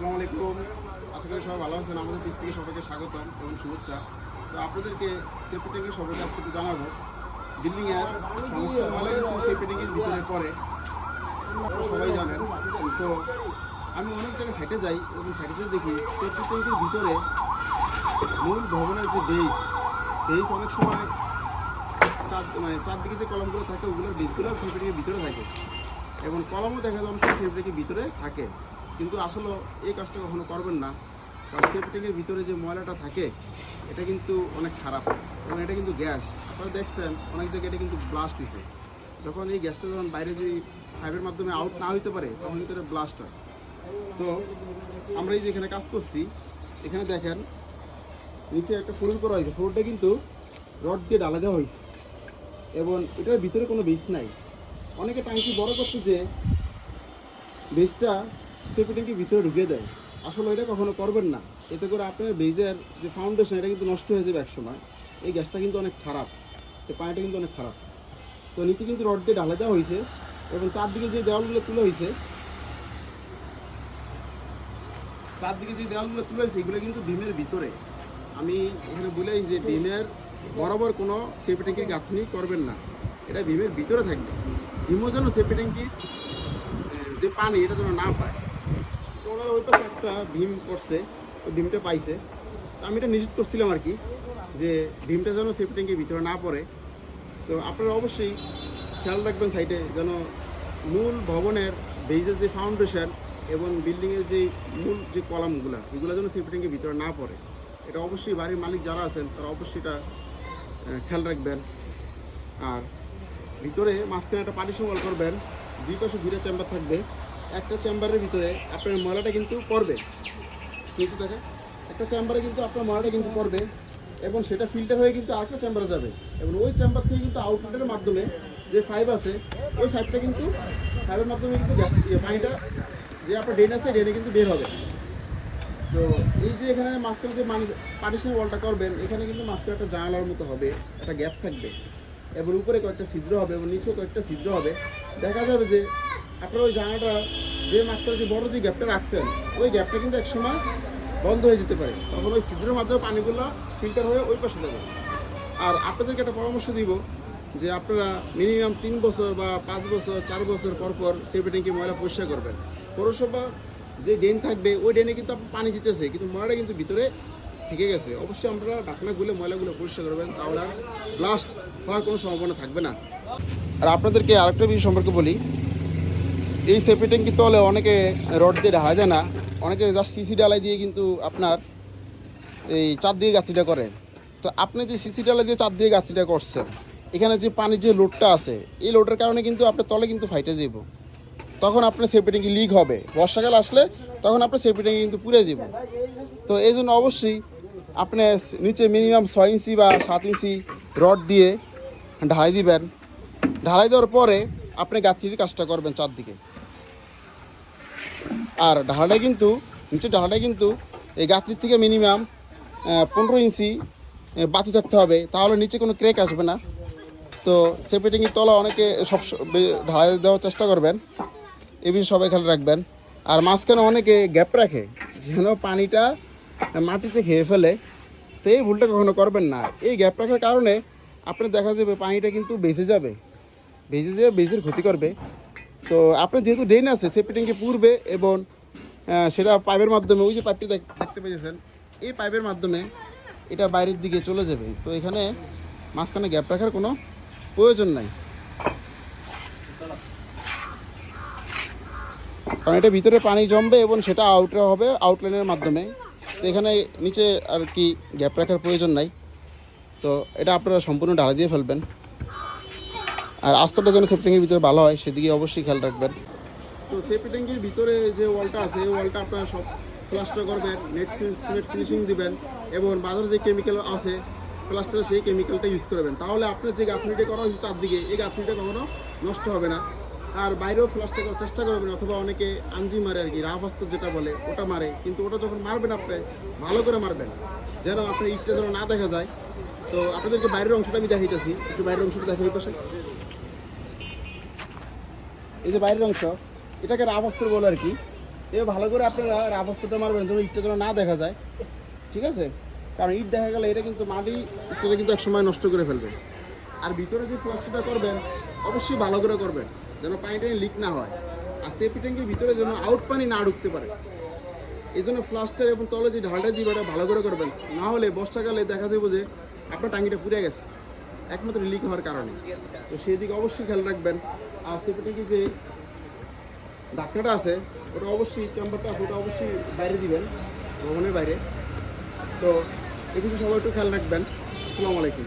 আসসালামু আলাইকুম। আশা করি সবাই ভালো আছেন। আমাদের পিস থেকে সবাইকে স্বাগতম এবং শুভেচ্ছা। তো আপনাদেরকে সেফটি ট্যাঙ্কি সবাইকে আজকে একটু জানাব। বিল্ডিংয়ের সমস্ত কিন্তু সেফটি ট্যাঙ্কির ভিতরে পড়ে। সবাই জানেন। তো আমি অনেক জায়গায় সাইটে যাই এবং সাইটে যেয়ে দেখি সেফটি ট্যাঙ্কির ভিতরে মূল ভবনের যে বেস বেস অনেক সময় চার মানে চারদিকে যে কলমগুলো থাকে, ওগুলোর বেসগুলো সেফটি ট্যাঙ্কির ভিতরে থাকে। এবং কলমও দেখা যায় অনেক সেফটি ট্যাঙ্কির ভিতরে থাকে। কিন্তু আসলে এই কাজটা কখনো করবেন না। কারণ সেফটি ট্যাঙ্কের ভিতরে যে ময়লাটা থাকে, এটা কিন্তু অনেক খারাপ। এবং এটা কিন্তু গ্যাস। আপনারা দেখছেন, অনেক জায়গায় এটা কিন্তু ব্লাস্ট হয়েছে যখন এই গ্যাসটা যখন বাইরে যদি পাইপের মাধ্যমে আউট না হইতে পারে, তখন কিন্তু এটা ব্লাস্ট হয়। তো, আমরা এই যে এখানে কাজ করছি, এখানে দেখেন, নিচে একটা ফ্লোর করা হয়েছে ফ্লোরটা কিন্তু রড দিয়ে ডালা দেওয়া হয়েছে এবং এটার ভিতরে কোনো বেস নাই। অনেকে ট্যাঙ্কি বড় করতে যে বেসটা সেফটি ট্যাঙ্কির ভিতরে ঢুকিয়ে দেয়। আসলে এটা কখনো করবেন না। এতে করে আপনার বেজের যে ফাউন্ডেশন এটা কিন্তু নষ্ট হয়ে যাবে একসময়। এই গ্যাসটা কিন্তু অনেক খারাপ। এই পানিটা কিন্তু অনেক খারাপ। তো নিচে কিন্তু রড দিয়ে ঢালা দেওয়া হয়েছে এবং চারদিকে যে দেওয়ালগুলো তুলে হয়েছে, চারদিকে যে দেওয়ালগুলো তুলে হয়েছে, এগুলো কিন্তু বিমের ভিতরে। আমি এখানে বলেই যে বিমের বরাবর কোনো সেফটি ট্যাঙ্কির গাঁথনি করবেন না। এটা বিমের ভিতরে থাকবে। বিমও যেন সেফটি ট্যাঙ্কির যে পানি, এটা যেন না পায়। তো ওনারা ওই পাশে একটা ভীম করছে ওই ভীমটা পাইছে। তো আমি এটা নিশ্চিত করছিলাম আর কি, যে ভীমটা যেন সেফটি ট্যাঙ্কের ভিতরে না পড়ে। তো আপনারা অবশ্যই খেয়াল রাখবেন সাইডে যেন মূল ভবনের বেজের যে ফাউন্ডেশন এবং বিল্ডিংয়ের যে মূল যে কলামগুলো, এগুলো যেন সেফটি ট্যাঙ্কের ভিতরে না পড়ে। এটা অবশ্যই বাড়ির মালিক যারা আছেন, তারা অবশ্যই এটা খেয়াল রাখবেন। আর ভিতরে মাঝখানে একটা পার্টিশন করবেন, দুই পাশে দুইটা চেম্বার থাকবে। একটা চেম্বারের ভিতরে আপনার ময়লাটা কিন্তু পড়বে। নিচে দেখে একটা চেম্বারে কিন্তু আপনার ময়লাটা কিন্তু পড়বে এবং সেটা ফিল্টার হয়ে কিন্তু আরেকটা চেম্বারে যাবে। এবং ওই চেম্বার থেকে কিন্তু আউটলেটের মাধ্যমে যে ফাইভ আছে ওই ফাইভটা কিন্তু ফাইভের মাধ্যমে কিন্তু ইয়ে, পানিটা যে আপনার ড্রেন আছে ড্রেনে কিন্তু বের হবে। তো এই যে এখানে মাঝখানে যে মানুষ পার্টিশন ওয়ালটা করবেন এখানে কিন্তু মাঝখানে একটা জানালার মতো হবে একটা গ্যাপ থাকবে। এবং উপরে কয়েকটা ছিদ্র হবে এবং নিচেও কয়েকটা ছিদ্র হবে। দেখা যাবে যে আপনার ওই জানালাটা যে মাঝখানে যে বড় যে গ্যাপটা রাখছেন, ওই গ্যাপটা কিন্তু একসময় বন্ধ হয়ে যেতে পারে। তখন ওই ছিদ্রের মাধ্যমে পানিগুলো ফিল্টার হয়ে ওই পাশে যাবে। আর আপনাদেরকে একটা পরামর্শ দিব যে আপনারা মিনিমাম তিন বছর বা পাঁচ বছর, চার বছর পর পর সেফটি ট্যাঙ্কি ময়লা পরিষ্কার করবেন। পৌরসভা যে ড্রেন থাকবে, ওই ড্রেনে কিন্তু আপনার পানি জিতেছে কিন্তু ময়লাটা কিন্তু ভিতরে থেকে গেছে। অবশ্যই আমরা ঢাকনা গুলে ময়লাগুলো পরিষ্কার করবেন, তাহলে আর ব্লাস্ট হওয়ার কোনো সম্ভাবনা থাকবে না। আর আপনাদেরকে আরেকটা বিষয় সম্পর্কে বলি এই সেফটি ট্যাঙ্কি তলে অনেকে রড দিয়ে ঢালা যায় না। অনেকে জাস্ট সিসি ডালাই দিয়ে কিন্তু আপনার এই চার দিয়ে গাছটিটা করে। তো আপনি যে সিসি ডালা দিয়ে চার দিয়ে গাছটিটা করছেন, এখানে যে পানির যে লোডটা আছে, এই লোডের কারণে কিন্তু আপনার তলে কিন্তু ফাইটে যাব। তখন আপনার সেফটি ট্যাঙ্কি লিক হবে। বর্ষাকাল আসলে তখন আপনার সেফটি ট্যাঙ্কি কিন্তু পুড়ে যাব। তো এই জন্য অবশ্যই আপনি নিচে মিনিমাম ছয় ইঞ্চি বা সাত ইঞ্চি রড দিয়ে ঢালাই দিবেন। ঢালাই দেওয়ার পরে আপনি গাছটির কাজটা করবেন চারদিকে। আর ঢালাটা কিন্তু, নিচে ঢালাটা কিন্তু এই গাছটির থেকে মিনিমাম পনেরো ইঞ্চি বাতি থাকতে হবে। তাহলে নিচে কোনো ক্রেক আসবে না। তো সেপেটিংয়ের তলা অনেকে সব ঢালাই দেওয়ার চেষ্টা করবেন। এ বিষয়ে সবাই খেয়াল রাখবেন। আর মাঝখানে অনেকে গ্যাপ রাখে, যেন পানিটা মাটিতে খেয়ে ফেলে। তো এই ভুলটা কখনো করবেন না। এই গ্যাপ রাখার কারণে আপনার দেখা যাবে পানিটা কিন্তু বেঁচে যাবে। বেঁচে যেয়ে বেজের ক্ষতি করবে। তো আপনার যেহেতু ড্রেন আছে সেফটি ট্যাঙ্কে পূর্বে এবং সেটা পাইপের মাধ্যমে, ওই যে পাইপটি দেখ- দেখতে পেয়েছেন, এই পাইপের মাধ্যমে এটা বাইরের দিকে চলে যাবে। তো এখানে মাঝখানে গ্যাপ রাখার কোনো প্রয়োজন নাই। কারণ এটা ভিতরে পানি জমবে এবং সেটা আউট হবে আউটলাইনের মাধ্যমে। তো এখানে নিচে আর কি গ্যাপ রাখার প্রয়োজন নাই। তো এটা আপনারা সম্পূর্ণ ঢালা দিয়ে ফেলবেন। আর আস্তাটা যেন সেফটি ট্যাঙ্কের ভিতরে ভালো হয় সেদিকে অবশ্যই খেয়াল রাখবেন। তো সেফটি ট্যাঙ্কের ভিতরে যে ওয়ালটা আছে, এই ওয়ালটা আপনারা সব প্লাস্টার করবেন, নেট সিমেন্ট ফিনিশিং দিবেন এবং বাজারে যে কেমিক্যাল আছে প্লাস্টারে সেই কেমিক্যালটা ইউজ করবেন। তাহলে আপনার যে গাঁথনিটা করা হয়েছে চারদিকে, এই গাঁথনিটা কখনো নষ্ট হবে না। আর বাইরেও প্লাস্টার করার চেষ্টা করবেন, অথবা অনেকে আঞ্জি মারে আর কি, রাফ আস্ত যেটা বলে, ওটা মারে। কিন্তু ওটা যখন মারবেন আপনি, ভালো করে মারবেন। যেন আপনার ইটটা যেন না দেখা যায়। তো আপনাদেরকে বাইরের অংশটা আমি দেখাইতেছি। একটু বাইরের অংশটা দেখা ওই পাশে। এই যে বাইরের অংশ, এটাকে রাফ অস্ত্র বলে আর কি। এ ভালো করে আপনারা রাবস্তটা মারবেন যেন ইটটা যেন না দেখা যায়। ঠিক আছে? কারণ ইট দেখা গেলে এটা কিন্তু মাটি ইটটা কিন্তু এক সময় নষ্ট করে ফেলবে। আর ভিতরে যে প্লাস্টারটা করবেন, অবশ্যই ভালো করে করবেন, যেন পানিটা লিক না হয়। আর সেফটি ট্যাঙ্কের ভিতরে যেন আউট পানি না ঢুকতে পারে। এই জন্য ফ্লাস্টার এবং তলে যে ঢালটা দিবে এটা ভালো করে করবেন। না হলে বর্ষাকালে দেখা যাবে যে আপনার টাঙ্গিটা পুড়ে গেছে। একমাত্র লিক হওয়ার কারণে। তো সেই দিকে অবশ্যই খেয়াল রাখবেন। আর ট্যাঙ্কি যে ঢাকনাটা আছে, ওটা অবশ্যই চেম্বারটা আছে, ওটা অবশ্যই বাইরে দিবেন, ভবনের বাইরে। তো এগুলো সবাই একটু খেয়াল রাখবেন। আসসালামু আলাইকুম।